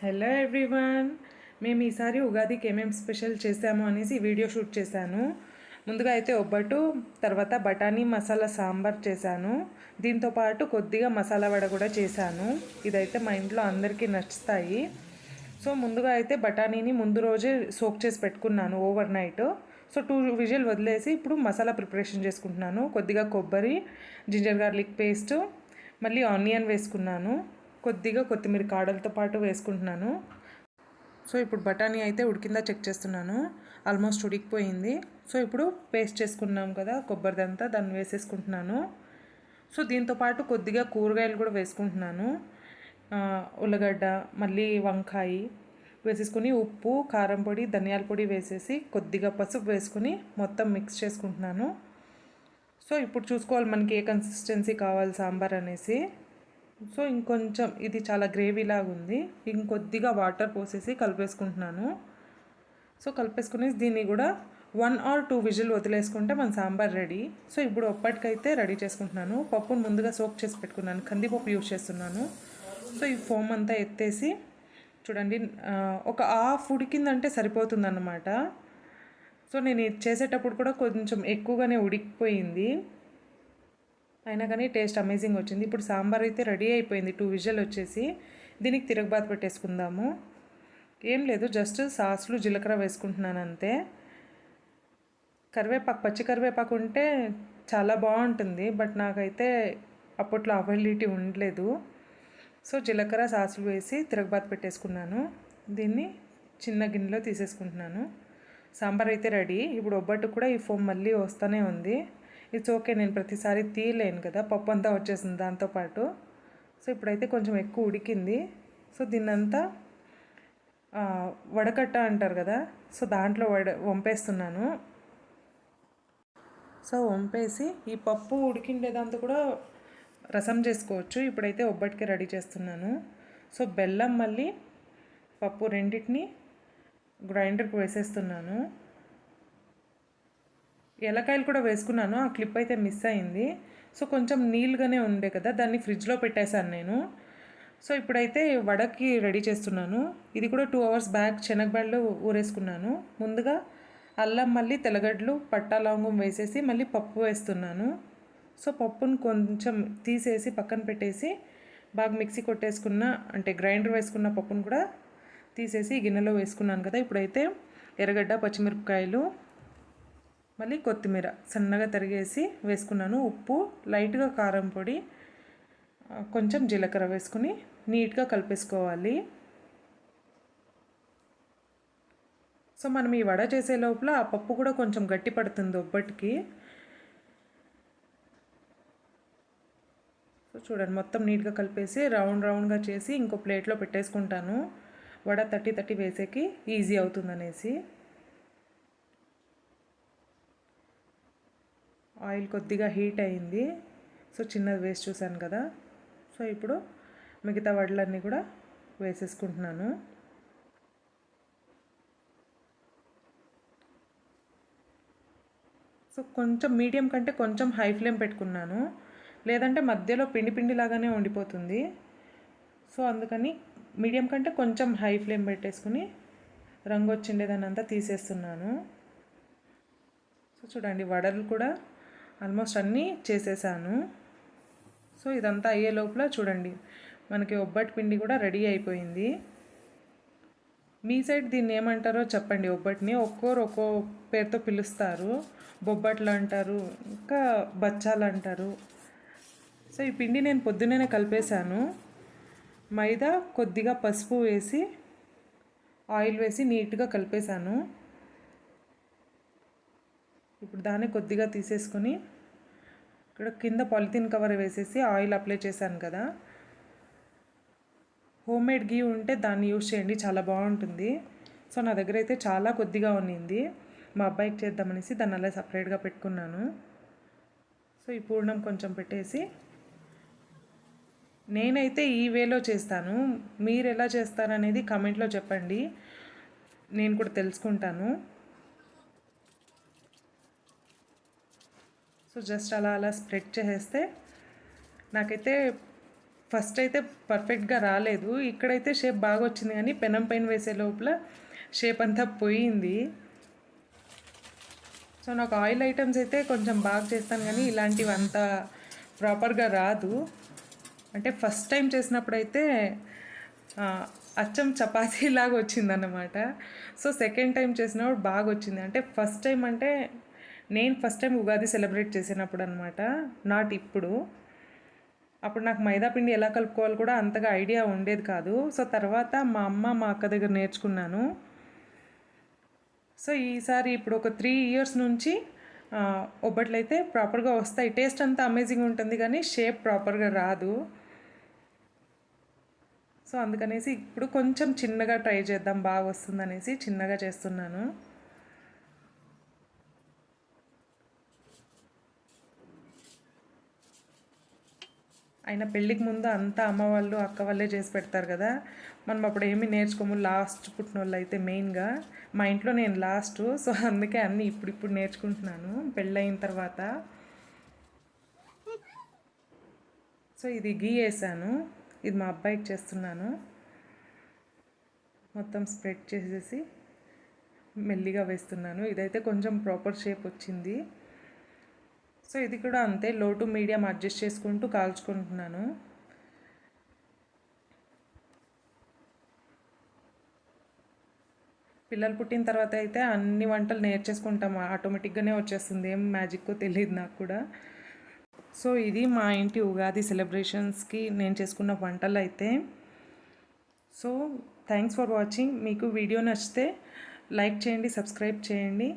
Hello everyone మేము ఈసారి ఉగాదికి ఏమేమి స్పెషల్ చేసాము అనేసి వీడియో షూట్ చేశాను. ముందుగా అయితే ఒబ్బట్టు తర్వాత బఠానీ మసాలా సాంబార్ చేశాను. దీంతో పాటు కొద్దిగా మసాలా వడ కూడా చేశాను. ఇదైతే మా ఇంట్లో అందరికీ నచ్చుతాయి. సో ముందుగా అయితే బఠానీని ముందు రోజే సోక్ చేసి పెట్టుకున్నాను overnight. So two whistle వదిలేసి ఇప్పుడు మసాలా ప్రిపరేషన్ చేసుకుంటున్నాను. కొద్దిగా కొబ్బరి జింజర్ గార్లిక్ పేస్ట్ మళ్ళీ ఆనియన్ వేసుకున్నాను. కొద్దిగా కొత్తిమీర కాడలతో పాటు వేసుకుంటున్నాను. సో ఇప్పుడు బఠానీ అయితే ఉడికిందా చెక్ చేస్తున్నాను. ఆల్మోస్ట్ ఉడికిపోయింది. సో ఇప్పుడు పేస్ట్ చేసుకున్నాం కదా కొబ్బరిదంతా దాన్ని వేసేసుకుంటున్నాను. సో దీంతో పాటు కొద్దిగా కూరగాయలు కూడా వేసుకుంటున్నాను. ఉల్లగడ్డ మళ్ళీ వంకాయ వేసేసుకుని ఉప్పు కారం పొడి ధనియాల పొడి వేసేసి కొద్దిగా పసుపు వేసుకుని మొత్తం మిక్స్ చేసుకుంటున్నాను. సో ఇప్పుడు చూసుకోవాలి మనకి ఏ కన్సిస్టెన్సీ కావాలి సాంబార్ అనేసి. సో ఇంకొంచెం ఇది చాలా గ్రేవీ లాగా ఉంది. ఇంకొద్దిగా వాటర్ పోసేసి కలిపేసుకుంటున్నాను. సో కలిపేసుకుని దీన్ని కూడా వన్ ఆర్ టూ విజిల్ వదిలేసుకుంటే మన సాంబార్ రెడీ. సో ఇప్పుడు ఒప్పటికైతే రెడీ చేసుకుంటున్నాను. పప్పును ముందుగా సోక్ చేసి పెట్టుకున్నాను. కందిపప్పు యూజ్ చేస్తున్నాను. సో ఈ ఫోమ్ అంతా ఎత్తేసి చూడండి ఒక హాఫ్ ఉడికిందంటే సరిపోతుందన్నమాట. సో నేను ఇది చేసేటప్పుడు కూడా కొంచెం ఎక్కువగానే ఉడికిపోయింది. అయినా కానీ టేస్ట్ అమేజింగ్ వచ్చింది. ఇప్పుడు సాంబార్ అయితే రెడీ అయిపోయింది. టూ విజల్ వచ్చేసి దీనికి తిరగబాత్ పెట్టేసుకుందాము. ఏం లేదు జస్ట్ సాసులు జీలకర్ర వేసుకుంటున్నాను అంతే. కరివేపాకు పచ్చి కరివేపాకు ఉంటే చాలా బాగుంటుంది బట్ నాకైతే అప్పట్లో అవైలబిలిటీ ఉండలేదు. సో జీలకర్ర సాసులు వేసి తిరగబాత్ పెట్టేసుకున్నాను. దీన్ని చిన్న గిన్నెలో తీసేసుకుంటున్నాను. సాంబార్ అయితే రెడీ. ఇప్పుడు ఒబ్బట్టు కూడా ఈ ఫోమ్ మళ్ళీ వస్తూనే ఉంది. ఇట్స్ ఓకే నేను ప్రతిసారి తీయలేను కదా పప్పు అంతా వచ్చేసింది దాంతోపాటు సో ఇప్పుడైతే కొంచెం ఎక్కువ ఉడికింది. సో దీన్నంతా వడకట్ట అంటారు కదా సో దాంట్లో వడ వంపేస్తున్నాను. సో వంపేసి ఈ పప్పు ఉడికిండే దాంతో కూడా రసం చేసుకోవచ్చు. ఇప్పుడైతే ఒబ్బటికి రెడీ చేస్తున్నాను. సో బెల్లం మళ్ళీ పప్పు రెండింటిని గ్రైండర్కి వేసేస్తున్నాను. ఎలకాయలు కూడా వేసుకున్నాను. ఆ క్లిప్ అయితే మిస్ అయింది. సో కొంచెం నీళ్ళుగానే ఉండే కదా దాన్ని ఫ్రిడ్జ్లో పెట్టేశాను నేను. సో ఇప్పుడైతే వడకి రెడీ చేస్తున్నాను. ఇది కూడా టూ అవర్స్ బ్యాక్ శనగబళ్ళు ఊరేసుకున్నాను. ముందుగా అల్లం మళ్ళీ తెల్లగడ్డలు పట్టా లవంగం వేసేసి మళ్ళీ పప్పు వేస్తున్నాను. సో పప్పును కొంచెం తీసేసి పక్కన పెట్టేసి బాగా మిక్సీ కొట్టేసుకున్న అంటే గ్రైండర్ వేసుకున్న పప్పును కూడా తీసేసి గిన్నెలో వేసుకున్నాను కదా. ఇప్పుడైతే ఎర్రగడ్డ పచ్చిమిరపకాయలు మళ్ళీ కొత్తిమీర సన్నగా తరిగేసి వేసుకున్నాను. ఉప్పు లైట్గా కారం పొడి కొంచెం జీలకర్ర వేసుకుని నీట్గా కలిపేసుకోవాలి. సో మనం ఈ వడ చేసే లోపల ఆ పప్పు కూడా కొంచెం గట్టి పడుతుంది ఒబ్బటికి. సో చూడండి మొత్తం నీట్గా కలిపేసి రౌండ్ రౌండ్గా చేసి ఇంకో ప్లేట్లో పెట్టేసుకుంటాను. వడ తట్టి తట్టి వేసేకి ఈజీ అవుతుందనేసి. ఆయిల్ కొద్దిగా హీట్ అయింది. సో చిన్నది వేసి చూశాను కదా. సో ఇప్పుడు మిగతా వడలన్నీ కూడా వేసేసుకుంటున్నాను. సో కొంచెం మీడియం కంటే కొంచెం హై ఫ్లేమ్ పెట్టుకున్నాను. లేదంటే మధ్యలో పిండి పిండి లాగానే ఉండిపోతుంది. సో అందుకని మీడియం కంటే కొంచెం హై ఫ్లేమ్ పెట్టేసుకుని రంగు వచ్చిండేదాన్ని అంతా తీసేస్తున్నాను. సో చూడండి వడలు కూడా ఆల్మోస్ట్ అన్నీ చేసేసాను. సో ఇదంతా అయ్యే లోపల చూడండి. మనకి ఒబ్బటి పిండి కూడా రెడీ అయిపోయింది. మీ సైడ్ దీన్ని ఏమంటారో చెప్పండి. ఒబ్బటిని ఒక్కోరు ఒక్కో పేరుతో పిలుస్తారు. బొబ్బట్లు అంటారు ఇంకా బచ్చాలు అంటారు. సో ఈ పిండి నేను పొద్దున్నే కలిపేశాను. మైదా కొద్దిగా పసుపు వేసి ఆయిల్ వేసి నీట్గా కలిపేశాను. ఇప్పుడు దాన్ని కొద్దిగా తీసేసుకొని ఇక్కడ కింద పాలిథిన్ కవర్ వేసేసి ఆయిల్ అప్లై చేశాను కదా. హోమ్ మేడ్ గీ ఉంటే దాన్ని యూజ్ చేయండి చాలా బాగుంటుంది. సో నా దగ్గర అయితే చాలా కొద్దిగా ఉన్నింది. మా అబ్బాయికి చేద్దామనేసి దాన్ని అలా సపరేట్గా పెట్టుకున్నాను. సో ఈ పూర్ణం కొంచెం పెట్టేసి నేనైతే ఈ వేలో చేస్తాను. మీరు ఎలా చేస్తారనేది కామెంట్లో చెప్పండి. నేను కూడా తెలుసుకుంటాను. సో జస్ట్ అలా అలా స్ప్రెడ్ చేసేస్తే నాకైతే ఫస్ట్ అయితే పర్ఫెక్ట్గా రాలేదు. ఇక్కడైతే షేప్ బాగా వచ్చింది కానీ పెనం పైన వేసే లోపల షేప్ అంతా పోయింది. సో నాకు ఆయిల్ ఐటమ్స్ అయితే కొంచెం బాగా చేస్తాను కానీ ఇలాంటివి అంత ప్రాపర్గా రాదు. అంటే ఫస్ట్ టైం చేసినప్పుడు అయితే అచ్చం చపాతీ లాగా వచ్చిందన్నమాట. సో సెకండ్ టైం చేసినప్పుడు బాగా వచ్చింది. అంటే ఫస్ట్ టైం అంటే నేను ఫస్ట్ టైం ఉగాది సెలబ్రేట్ చేసినప్పుడు అనమాట నాట్ ఇప్పుడు. అప్పుడు నాకు మైదా పిండి ఎలా కలుపుకోవాలి కూడా అంతగా ఐడియా ఉండేది కాదు. సో తర్వాత మా అమ్మ మా అక్క దగ్గర నేర్చుకున్నాను. సో ఈసారి ఇప్పుడు ఒక త్రీ ఇయర్స్ నుంచి ఒబ్బట్లయితే ప్రాపర్గా వస్తాయి. టేస్ట్ అంతా అమేజింగ్ ఉంటుంది కానీ షేప్ ప్రాపర్గా రాదు. సో అందుకనేసి ఇప్పుడు కొంచెం చిన్నగా ట్రై చేద్దాం బాగా వస్తుందనేసి చిన్నగా చేస్తున్నాను. అయినా పెళ్ళికి ముందు అంతా అమ్మ వాళ్ళు అక్క వాళ్ళే చేసి పెడతారు కదా. మనం అప్పుడు ఏమీ నేర్చుకోము లాస్ట్ పుట్టిన వాళ్ళు అయితే మెయిన్గా మా ఇంట్లో నేను లాస్ట్ సో అందుకే అన్నీ ఇప్పుడు ఇప్పుడు నేర్చుకుంటున్నాను పెళ్ళయిన తర్వాత. సో ఇది గీ వేసాను ఇది మా అబ్బాయికి చేస్తున్నాను. మొత్తం స్ప్రెడ్ చేసేసి మెల్లిగా వేస్తున్నాను. ఇదైతే కొంచెం ప్రాపర్ షేప్ వచ్చింది. సో ఇది కూడా అంతే లో టు మీడియం అడ్జస్ట్ చేసుకుంటూ కాల్చుకుంటున్నాను. పిల్లలు పుట్టిన తర్వాత అయితే అన్ని వంటలు నేర్చేసుకుంటాం ఆటోమేటిక్గానే వచ్చేస్తుంది. ఏం మ్యాజిక్ తెలియదు నాకు కూడా. సో ఇది మా ఇంటి ఉగాది సెలబ్రేషన్స్కి నేను చేసుకున్న వంటలు అయితే సో థ్యాంక్స్ ఫర్ వాచింగ్ మీకు వీడియో నచ్చితే లైక్ చేయండి సబ్స్క్రైబ్ చేయండి.